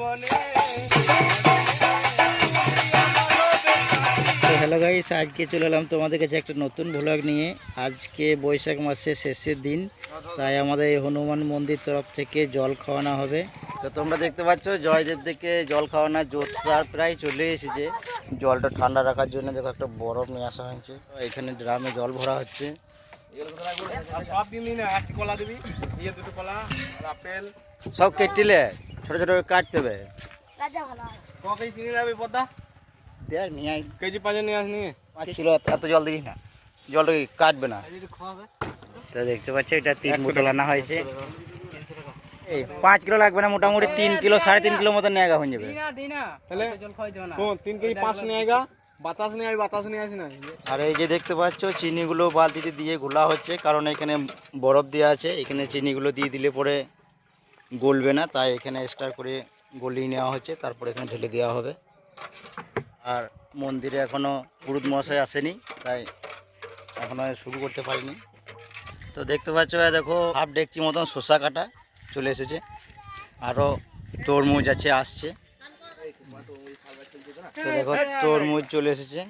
তো hello guys আজকে চলে এলাম তোমাদের কাছে একটা নতুন ভ্লগ নিয়ে। আজকে বৈশাখ মাসের শেষের দিন তাই আমাদের এই হনুমান মন্দির তরফ থেকে জল খাওয়ানো হবে। তো তোমরা দেখতে পাচ্ছ জয়দেব থেকে জল খাওয়ানোর জোরটা প্রায় চলে এসেছে। জলটা ঠান্ডা রাখার জন্য দেখো একটা বরফ নিয়ে আসা হয়েছে। এখানে ড্রামে জল ভরা হচ্ছে। সব দিন দিন কলা দিবি দুটো কলা আপেল। সব কেটিলে ছোট ছোট করে কাটতে হবে। ক কেজি চিনি পদ্মা দেখ নিয়ে। কেজি পাঁচে নিয়ে আসনি পাঁচ কিলো এত- জল দিস না। জলটা কি কাটবে না? তো দেখতে পাচ্ছ এটা তিন বোতল আনা হয়েছে। এই পাঁচ কিলো লাগবে না মোটামুটি তিন কিলো সাড়ে তিন কিলো মতো হয়ে যাবে। তাহলে তিন কেজি পাঁচ বাতাস বাতাস নিয়ে আসি না। আর এই যে দেখতে পাচ্ছ চিনিগুলো বালতিতে দিয়ে ঘোলা হচ্ছে কারণ এখানে বরফ দেওয়া আছে। এখানে চিনিগুলো দিয়ে দিলে পরে গলবে না তাই এখানে স্টার করে গলিয়ে নেওয়া হচ্ছে তারপরে এখানে ঢেলে দেওয়া হবে। আর মন্দিরে এখনও পুরুত মশাই আসেনি তাই এখনও শুরু করতে পারিনি। তো দেখতে পাচ্ছ দেখো হাফ ডেকচি মতন শসা কাটা চলে এসেছে। আরও তরমুজ আছে আসছে। তো দেখো তরমুজ চলে এসেছে।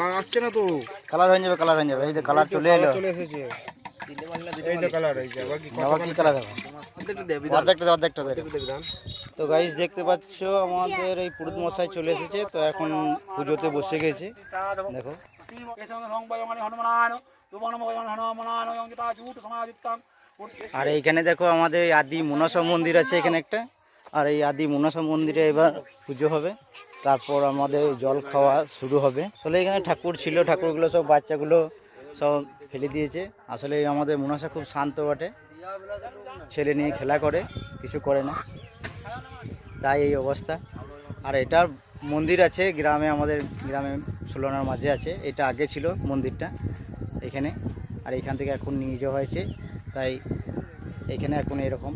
আর আসছে না তো। কালার হয়ে যাবে কালার হয়ে যাবে। এই যে কালার চলে এলো। চলে এসেছে। তো গাইস দেখতে পাচ্ছ আমাদের এই পুরুত মশাই চলে এসেছে তো এখন পুজোতে বসে গেছে। দেখো। আর এইখানে দেখো আমাদের আদি মনসা মন্দির আছে এখানে একটা। আর এই আদি মনসা মন্দিরে এবার পুজো হবে। তারপর আমাদের জল খাওয়া শুরু হবে। আসলে এখানে ঠাকুর ছিল ঠাকুরগুলো সব বাচ্চাগুলো সব ফেলে দিয়েছে আসলে আমাদের মনসা খুব শান্ত বটে ছেলে নিয়ে খেলা করে কিছু করে না তাই এই অবস্থা আর এটার মন্দির আছে গ্রামে আমাদের গ্রামে সোলনার মাঝে আছে এটা আগে ছিল মন্দিরটা এখানে আর এখান থেকে এখন নিয়ে যাওয়া হয়েছে তাই এখানে এখন এরকম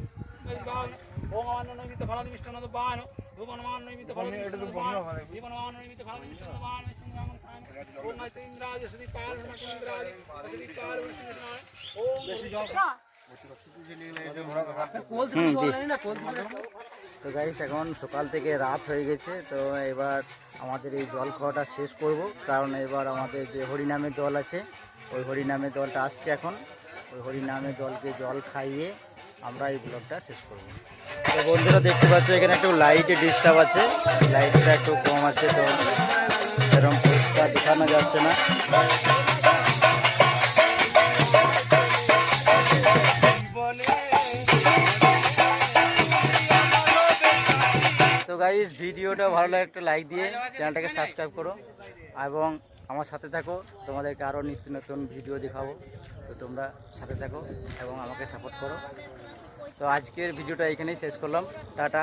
তো গাইস এখন সকাল থেকে রাত হয়ে গেছে তো এবার আমাদের এই জল খাওয়াটা শেষ করব। কারণ এবার আমাদের যে হরিনামের দল আছে ওই হরিনামের দলটা আসছে এখন। ওই হরিনামের দলকে জল খাইয়ে আমরা এই ব্লগটা শেষ করব। তো বন্ধুরা দেখতে পাচ্ছ এখানে একটু লাইটের ডিস্টার্ব আছে। লাইটটা একটু কম আছে তো সেরকম পরিষ্কার দেখানো যাচ্ছে না। তো গাইস ভিডিওটা ভালো লাগে একটা লাইক দিয়ে চ্যানেলটাকে সাবস্ক্রাইব করো এবং আমার সাথে থাকো। তোমাদেরকে আরও নিত্য নতুন ভিডিও দেখাবো। তো তোমরা সাথে থাকো এবং আমাকে সাপোর্ট করো। তো আজকের ভিডিওটা এখানেই শেষ করলাম। টাটা।